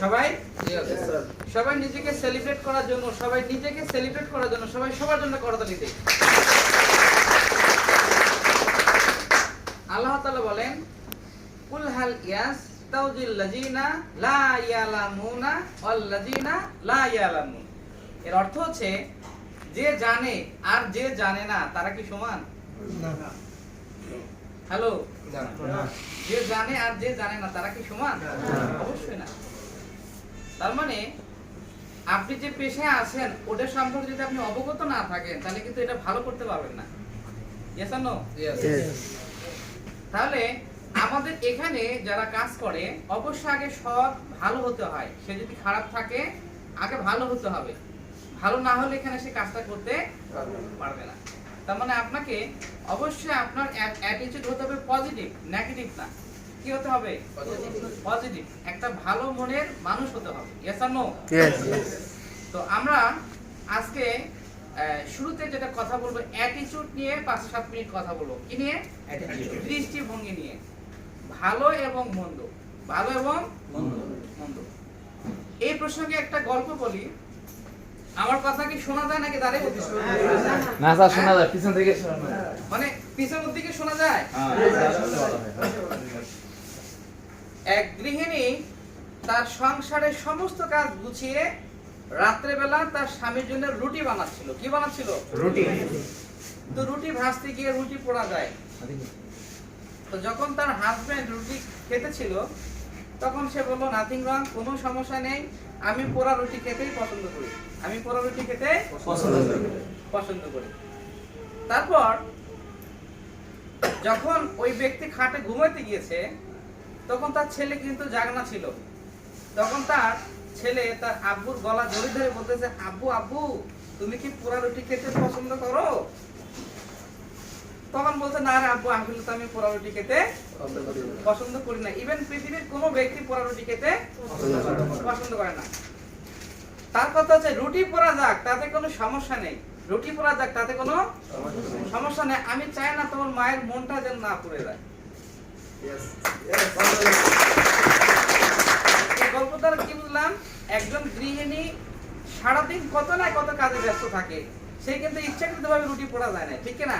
সবাই? সবাই নিজেকে সেলিব্রেট করার জন্য সবাই নিজেকে সেলিব্রেট করার জন্য সবাই সবার জন্য করতালি দেয় আল্লাহ তাআলা বলেন কুল হাল ইয়াস লাজিনা লা ইয়ালামুনা ওয়াল লা ইয়ালামুন। এর অর্থ হচ্ছে যে জানে আর যে জানে না তারা কি সমান? হ্যালো যে জানে আর যে জানে না তারা কি সমান? অবশ্যই না। তার মানে আপনি যে পেশায় আছেন ওটা সম্পর্কে যদি আপনি অবগত না থাকেন তাহলে কিন্তু এটা ভালো করতে পারবেন না? তাহলে আমাদের এখানে যারা কাজ করে অবশ্যই আগে সৎ ভালো হতে হয়। সে যদি খারাপ থাকে আগে ভালো হতে হবে। ভালো না হলে এখানে সে কাজটা করতে পারবে না। তার মানে আপনাকে অবশ্যই আপনার অ্যাটিটিউড হতে হবে পজিটিভ নেগেটিভ না। কি হতে হবে? পজিটিভ একটা ভালো মনের মানুষ হতে হবে। ইয়েস আর নো তো আমরা আজকে শুরুতে যেটা কথা বলব অ্যাটিটিউড নিয়ে পাঁচ সাত মিনিট কথা বলব। কি নিয়ে? দৃষ্টিভঙ্গি নিয়ে। ভালো এবং মন্দ। ভালো এবং মন্দ। এই প্রসঙ্গে একটা গল্প বলি। আমার কথা কি শোনা যায় নাকি দাঁড়িয়ে বলতে? না স্যার শোনা যায়। পিছন থেকে মানে পিছনের দিকে শোনা যায়। এক গৃহিণী তার সংসারের সমস্ত কাজ গুছিয়ে রাত্রেবেলা তার স্বামীর জন্য রুটি বানাচ্ছিল। কি বানাচ্ছিল? রুটি। তো রুটি ভাজতে গিয়ে রুটি পোড়া যায়। তো যখন তার হাজবেন্ড রুটি খেতেছিল তখন সে বলল নাথিং রং কোনো সমস্যা নেই আমি পোড়া রুটি খেতেই পছন্দ করি। আমি পোড়া রুটি খেতে পছন্দ করি। তারপর যখন ওই ব্যক্তি খাটে ঘুমাইতে গিয়েছে তখন তার ছেলে কিন্তু জাগনা ছিল। তখন তার ছেলে তার আব্বুর গলা ধরে ধরে বলতেছে, আব্বু আব্বু, তুমি কি পোড়া রুটি খেতে পছন্দ করো? তখন বলছে, না রে আব্বু আসলে তো আমি পোড়া রুটি খেতে পছন্দ করি না। ইভেন পৃথিবীর কোনো ব্যক্তি পোড়া রুটি খেতে পছন্দ করে না। তার কথা হচ্ছে, রুটি পোড়া যাক, তাতে কোনো সমস্যা নেই। রুটি পোড়া যাক, তাতে কোনো সমস্যা নেই। আমি চাই না তোমার মায়ের মনটা যেন না পড়ে যায়। গল্প দ্বারা কি বুঝলাম? একজন গৃহিণী সারাদিন কত না কত কাজে ব্যস্ত থাকে সে কিন্তু ইচ্ছাকৃত ভাবে রুটি পোড়া যায় না ঠিক না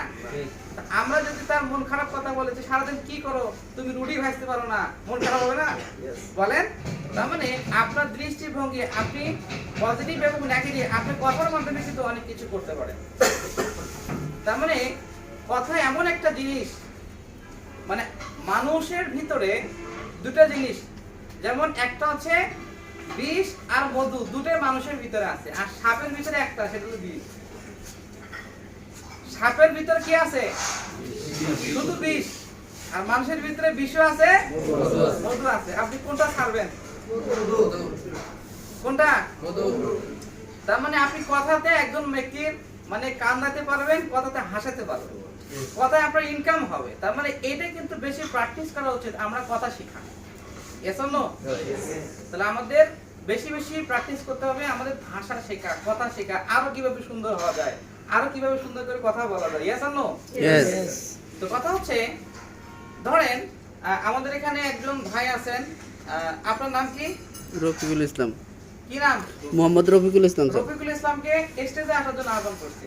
আমরা যদি তার মন খারাপ কথা বলে যে সারাদিন কি করো? তুমি রুটি ভাজতে পারো না। মন খারাপ হবে না? বলেন। তার মানে আপনার দৃষ্টিভঙ্গি আপনি পজিটিভ এবং নেগেটিভ আপনি কথার মাধ্যমে কিন্তু অনেক কিছু করতে পারেন। তার মানে কথা এমন একটা জিনিস মানে মানুষের ভিতরে দুটো জিনিস। যেমন একটা হচ্ছে বিষ আর মধু, দুটোই মানুষের ভিতরে আছে। আর সাপের ভিতরে একটা, সেটা হলো বিষ। সাপের ভিতরে কি আছে? শুধু বিষ। আর মানুষের ভিতরে বিষও আছে, মধু আছে। আপনি কোনটা ছাড়বেন? কোনটা? তার মানে আপনি কথাতে একজন ব্যক্তির মানে কান্দাতে পারবেন, কথাতে হাসাতে পারবেন। কথায় আপনার ইনকাম হবে। তার মানে এটা কিন্তু বেশি প্র্যাকটিস করা উচিত আমরা কথা শেখা এসব নো তাহলে আমাদের বেশি বেশি প্র্যাকটিস করতে হবে আমাদের ভাষা শেখা কথা শেখা আরও কীভাবে সুন্দর হওয়া যায় আরও কীভাবে সুন্দর করে কথা বলা যায়। ইয়েস নো তো কথা হচ্ছে ধরেন আমাদের এখানে একজন ভাই আছেন আহ, আপনার নাম কি? রফিকুল ইসলাম। কি নাম? মোহাম্মদ রফিকুল ইসলাম রফিকুল ইসলামকে স্টেজে আসার জন্য আহ্বান করছি।